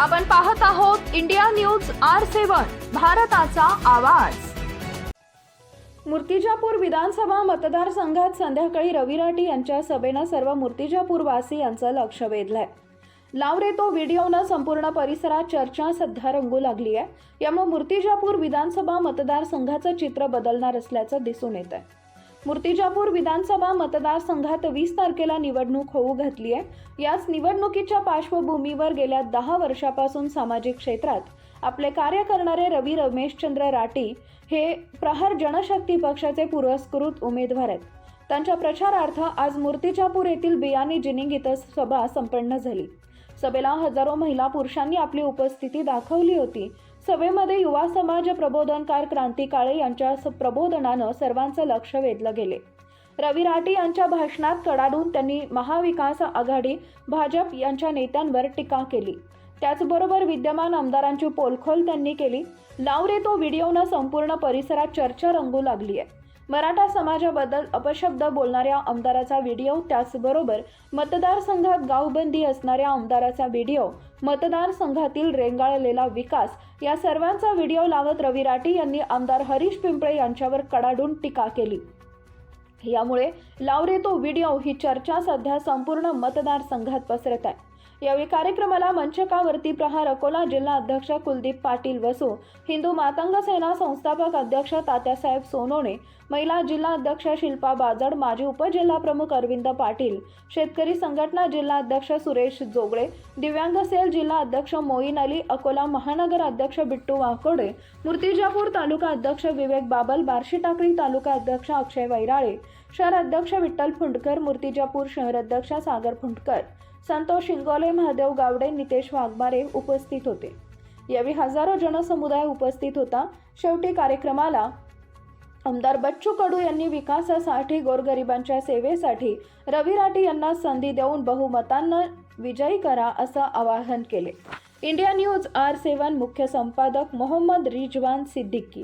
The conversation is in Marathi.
आपण पाहत आहोत इंडिया न्यूज आर सेवन भारताचा आवाज. मूर्तिजापूर विधानसभा मतदारसंघात संध्याकाळी रवी राठी यांच्या सभेनं सर्व मूर्तिजापूरवासी यांचं लक्ष वेधलंय. लाव रे तो व्हिडिओनं संपूर्ण परिसरात चर्चा सध्या रंगू लागली आहे. यामुळे मूर्तिजापूर विधानसभा मतदारसंघाचं चित्र बदलणार असल्याचं दिसून येत आहे मूर्तिजापूर विधानसभा मतदारसंघात वीस तारखेला निवडणूक होऊ घातली आहे. याच निवडणुकीच्या पार्श्वभूमीवर गेल्या दहा वर्षापासून सामाजिक क्षेत्रात आपले कार्य करणारे रवी रमेशचंद्र राठी हे प्रहार जनशक्ती पक्षाचे पुरस्कृत उमेदवार आहेत. त्यांच्या प्रचारार्थ आज मूर्तिजापूर येथील बियाणी जिनिंग इथं सभा संपन्न झाली. सभेला हजारो महिला पुरुषांनी आपली उपस्थिती दाखवली होती. सभेमध्ये युवा समाज प्रबोधनकार क्रांती काळे यांच्या स- प्रबोधनानं सर्वांचं लक्ष वेधलं गेले. रवी राठी यांच्या भाषणात कडाडून त्यांनी महाविकास आघाडी भाजप यांच्या नेत्यांवर टीका केली. त्याचबरोबर विद्यमान आमदारांची पोलखोल त्यांनी केली. लाव रे तो व्हिडिओनं संपूर्ण परिसरात चर्चा रंगू लागली आहे मराठा समाजाबद्दल अपशब्द बोलणाऱ्या आमदाराचा व्हिडिओ त्याचबरोबर मतदारसंघात गावबंदी असणाऱ्या आमदाराचा व्हिडिओ मतदारसंघातील रेंगाळलेला विकास या सर्वांचा व्हिडिओ लावत रवी राठी यांनी आमदार हरीश पिंपळे यांच्यावर कडाडून टीका केली. यामुळे लावरे तो व्हिडिओ ही चर्चा सध्या संपूर्ण मतदारसंघात पसरत आहे. यावेळी कार्यक्रमाला मंचकावरती प्रहार अकोला जिल्हा अध्यक्ष कुलदीप पाटील वसू हिंदू मातंग सेना संस्थापक अध्यक्ष तात्यासाहेब सोनोणे महिला जिल्हा अध्यक्ष शिल्पा बाजड माजी उपजिल्हा प्रमुख अरविंद पाटील शेतकरी संघटना जिल्हा अध्यक्ष सुरेश जोगळे दिव्यांग सेल जिल्हा अध्यक्ष मोईन अली अकोला महानगर अध्यक्ष बिट्टू वाकोडे मूर्तिजापूर तालुका अध्यक्ष विवेक बाबल बार्शी टाकळी तालुका अध्यक्ष अक्षय वैराळे शहर अध्यक्ष विठ्ठल फुंडकर मूर्तिजापूर शहर अध्यक्ष सागर फुंडकर. संतोष शिंगोले महादेव गावडे नितेश वाघमारे उपस्थित होते. यावेळी हजारो जनसमुदाय उपस्थित होता. शेवटी कार्यक्रमाला आमदार बच्चू कडू यांनी विकासासाठी गोरगरिबांच्या सेवेसाठी रवी राठी यांना संधी देऊन बहुमतांना विजयी करा असं आवाहन केले. इंडिया न्यूज आर सेवन मुख्य संपादक मोहम्मद रिजवान सिद्दीकी.